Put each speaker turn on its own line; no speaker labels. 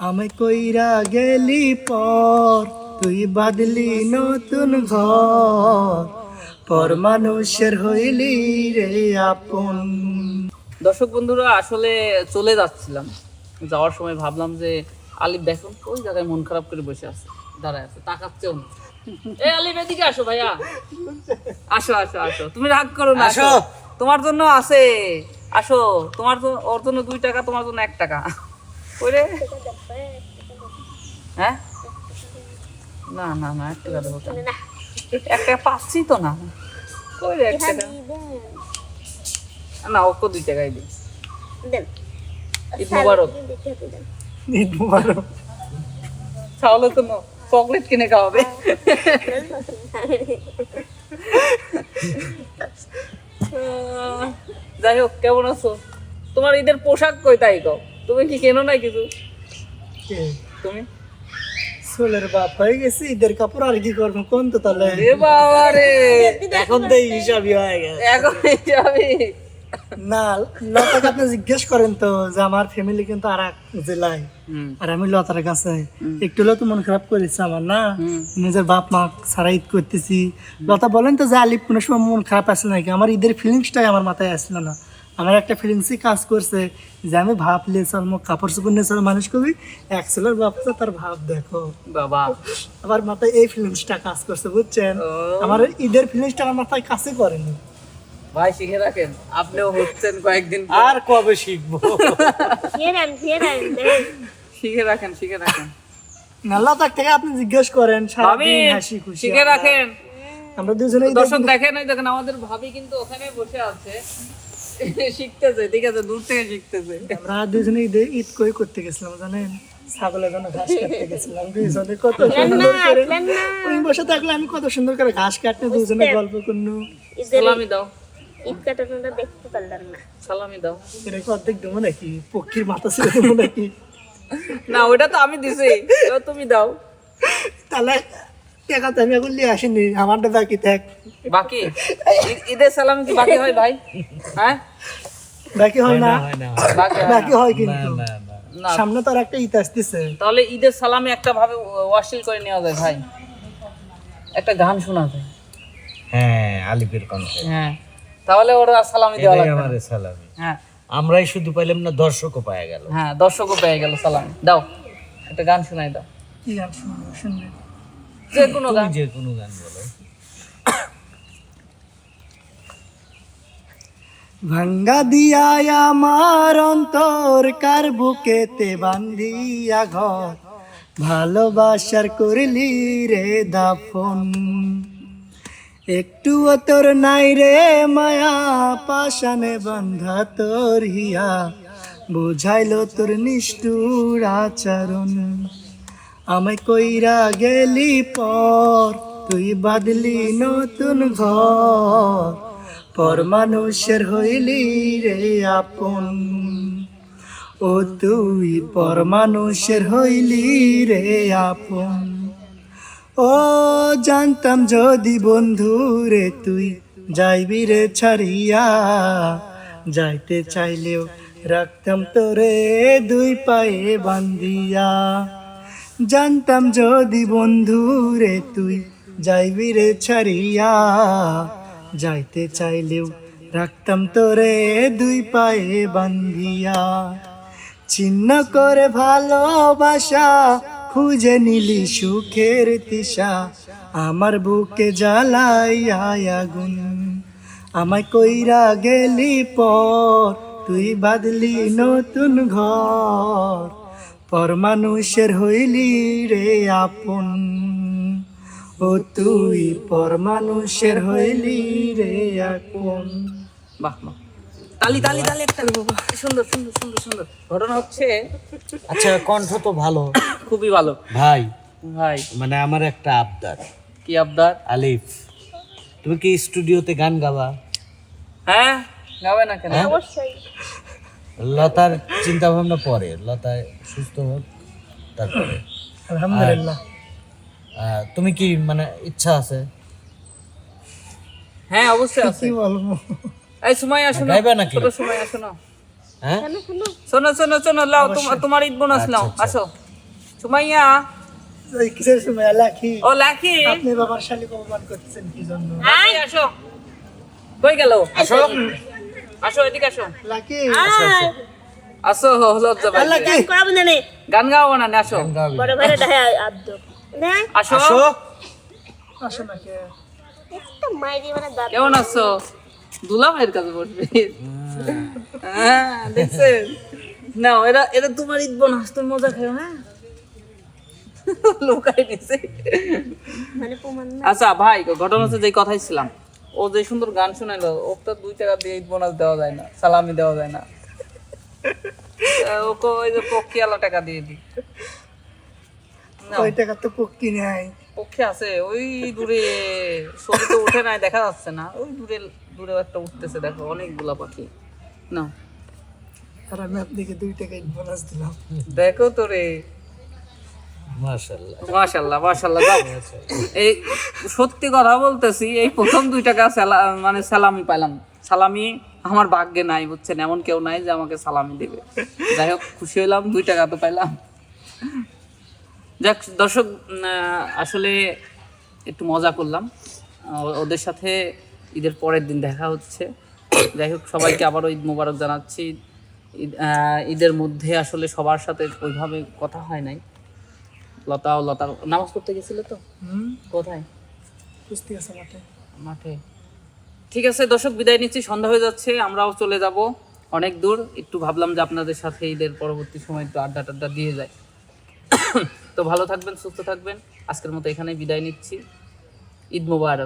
আমি কইরা গেলি পর তুই বাদলি নতুন ঘর। পর মানুষের হইলি রে আপন।
দর্শক বন্ধুরা আসলে চলে যাচ্ছিলাম। যাওয়ার সময় ভাবলাম যে আলিফ দেখুন ওই জায়গায় মন খারাপ করে বসে আছে? দাঁড়ায় আছে তাকাচ্ছেও না। এই আলিফ এদিকে আসো ভাইয়া। আসো আসো আসো। তুমি রাগ করো না আসো। তোমার জন্য আছে। আসো তোমার জন্য ওর জন্য দুই টাকা তোমার জন্য এক টাকা। ওই হ্যাঁ? না না না এক টাকা দেবো কেন? এক টাকা পাচ্ছি তো না। কই রে এক না ওকে দুই টাকাই দিই। ঈদ মুবারক।
ঈদ মুবারক।
তাহলে তো চকলেট কিনে খাওয়াবে। যাই হোক কেমন আছো? তোমার ঈদের পোশাক কই তাই কও? তুমি কি কেনো নাই কিছু? তুমি?
সোলের বাপ হয়ে গেছে ঈদের কাপড় আর কি করব? কোন তো তাহলে?
এ বাবা রে
এখন তো এই হিসাবই হয়ে গেছে।
এখন যাবি
না লতাকে আপনি জিজ্ঞেস করেন তো যে আমার ফ্যামিলি কিন্তু আর এক জেলায় আর আমি লতার কাছে। একটু হলেও তো মন খারাপ করেছে আমার না? নিজের বাপ মা সারা ঈদ করতেছি। লতা বলেন তো যে আলিপ কোনো সময় মন খারাপ আসে নাকি? আমার ঈদের ফিলিংসটাই আমার মাথায় আসলো না। আমার একটা ফিলিংসই কাজ করছে যে আমি ভাবলে চল মোক কাপড় চোপড় নিয়ে চল মানুষ কবি এক ছেলের বাপ তো তার ভাব দেখো।
বাবা।
আমার মাথায় এই ফিলিংসটা কাজ করছে বুঝছেন? আমার ঈদের ফিলিংসটা আমার মাথায় কাছে করেনি।
ভাই শিখে রাখেন আপনিও হচ্ছেন কয়েকদিন
আর কবে শিখব?
শিখে রাখেন শিখে রাখেন।
লতার থেকে আপনি জিজ্ঞেস করেন
ভাবি
সারাদিন হাসি খুশি
শিখে রাখেন।
আমরা দুজনেই
দর্শক দেখেন এই দেখেন আমাদের ভাবি কিন্তু ওখানে বসে আছে। শিখতেছে ঠিক আছে দূর থেকে শিখতেছে।
আমরা দুজনে ঈদে ঈদ কই করতে গেছিলাম জানেন? ছাগলের জন্য ঘাস কাটতে গেছিলাম দুইজনে কত সুন্দর করে। ওই বসে থাকলে আমি কত সুন্দর করে ঘাস কাটতে দুজনে গল্প করনু।
সালামি দাও।
ঈদ কাটানোটা দেখতে পারলাম না।
সালামি দাও।
এটা কি অর্ধেক দেবো নাকি? পক্ষীর মাথা ছিল দেবো নাকি?
না ওটা তো আমি দিছি। তুমি দাও।
তাহলে টাকা তো আমি এখন নিয়ে আসিনি আমারটা বাকি থাক।
বাকি? ঈদের সালামি কি বাকি হয় ভাই? হ্যাঁ?
বাকি হয় না?
বাকি হয়
কিন্তু। সামনে তো আর একটা ঈদ আসতেছে।
তাহলে ঈদের সালামি একটা ভাবে ওয়াশিল করে নেওয়া যায় ভাই। একটা গান শোনা যায়
হ্যাঁ
হ্যাঁ। তাহলে ওরা সালামি দেওয়া লাগবে
আমাদের সালামি।
হ্যাঁ।
আমরাই শুধু পাইলাম না দর্শকও পাওয়া গেল।
হ্যাঁ দর্শকও পেয়ে গেল সালামি। দাও একটা গান শোনাই দাও।
কি গান শুনবে?
যে কোনো গান।
যে কোনো গান বলো।
ভাঙ্গা দিয়া আমার অন্তর কার বুকেতে বান্ধিয়া ঘর? ভালোবাসার করলি রে দাফন। একটু তোর নাই রে মায়া পাশানে বান্ধা তোর হিয়া বুঝাইলো তোর নিষ্ঠুর আচরণ। আমায় কইরা গেলি পর, তুই বাদলি নতুন ঘর। পর মানুষের হইলি রে আপন। ও তুই, পর মানুষের হইলি রে আপন। ও জানতাম যদি বন্ধু রে তুই, যাইবি রে ছাড়িয়া। যাইতে চাইলেও রাখতাম তোরে দুই পায়ে বান্ধিয়া। জানতাম যদি বন্ধু রে তুই, যাইবি রে ছাড়িয়া। যাইতে চাইলেও রাখতাম তোরে দুই পায়ে বান্ধিয়া। চিহ্ন করে ভালোবাসা, খুঁজে নিলি সুখের তিসা আমার বুকে জ্বালাই আগুন। আমায় কইরা গেলি পর, তুই বাদলি নতুন ঘর। পর মানুষের হইলি রে আপন। ও তুই পর মানুষের হইলি রে আপন।
বাহ বাহ। তালি তালি তালি একটা সুন্দর সুন্দর সুন্দর সুন্দর। ঘটনা হচ্ছে
আচ্ছা কণ্ঠ তো ভালো।
খুবই ভালো।
ভাই
ভাই।
মানে আমার একটা আবদার।
কি আবদার?
আলিফ তুমি কি স্টুডিওতে গান গাবা?
হ্যাঁ গাবে না কেন?
অবশ্যই।
লতার চিন্তা ভাবনা পরে লতা সুস্থ হোক তারপরে।
আলহামদুলিল্লাহ।
তুমি কি মানে ইচ্ছা আছে?
হ্যাঁ অবশ্যই আছে।
কি বলব?
এই সময় আসো না।
গাইবা নাকি?
ছোট সময় আসো না।
হ্যাঁ?
শোনো? শোনো শোনো লাও তোমার তোমার ঈদ বোনাস নাও আসো। সুমাইয়া।
এই কিসের সময়? লাখি
ও লাকি।
আপনি বাবার শালিক অপমান করতেছেন কি জন্য?
আসো। কই গেল? আসো। আসো এদিকে আসো।
লাকি?
আসো লজ্জা পাই।
লাকি
করাবো না নে?
গান গাও না নে, আসো।
বড় আব্দ। না?
আসো।
আসো।
আসো নাকি
একটা মাইরি মানে দাঁত
কেমন আছো? দুলা ভাইয়ের কাছে বসবে। হ্যাঁ দেখছেন? নাও এরা এটা তোমার ঈদ বোনাস তুমি মজা খাও হ্যাঁ? লোকাই দিছে
মানে
আচ্ছা ভাই ঘটনা হচ্ছে যে কথাই ছিলাম। ও যে সুন্দর গান শোনাইলো ওকে দুই টাকা দিয়ে ঈদ বোনাস দেওয়া যায় না সালামি দেওয়া যায় না। ওকে ওই যে পক্ষিয়ালা টাকা দিয়ে দি নাও,
ওই টাকা তো পক্কি নেই
পক্ষে আছে ওই দূরে ছবি তো উঠে নাই দেখা যাচ্ছে না। ওই দূরে দূরে একটা উঠতেছে দেখো অনেকগুলা পাখি। না
আর আমি আপনাকে দুই টাকা বোনাস দিলাম।
দেখো তো রে। এই সত্যি কথা বলতেছি, এই প্রথম দুই টাকা মানে সালামি পাইলাম। সালামি আমার ভাগ্যে নাই, বুঝছেন? এমন কেউ নাই যে আমাকে সালামি দেবে। যাই হোক, খুশি হইলাম দুই টাকা তো পাইলাম। যাক, দর্শক আসলে একটু মজা করলাম। ওদের সাথে ঈদের পরের দিন দেখা হচ্ছে। যাই হোক, সবাইকে আবারও ঈদ মোবারক জানাচ্ছি। ঈদ ঈদের মধ্যে আসলে সবার সাথে ওইভাবে কথা হয় নাই। লতা ও লতা নামাজ পড়তে গেছিলে তো?
হুম।
কোথায়?
মাঠে।
মাঠে। ঠিক আছে দর্শক বিদায় নিচ্ছি। সন্ধ্যা হয়ে যাচ্ছে আমরাও চলে যাব। অনেক দূর। একটু ভাবলাম যে আপনাদের সাথে ঈদের পরবর্তী সময় একটু আড্ডা টাড্ডা দিয়ে যায় তো ভালো থাকবেন সুস্থ থাকবেন। আজকের মতো এখানে বিদায় নিচ্ছি। ঈদ মোবারক।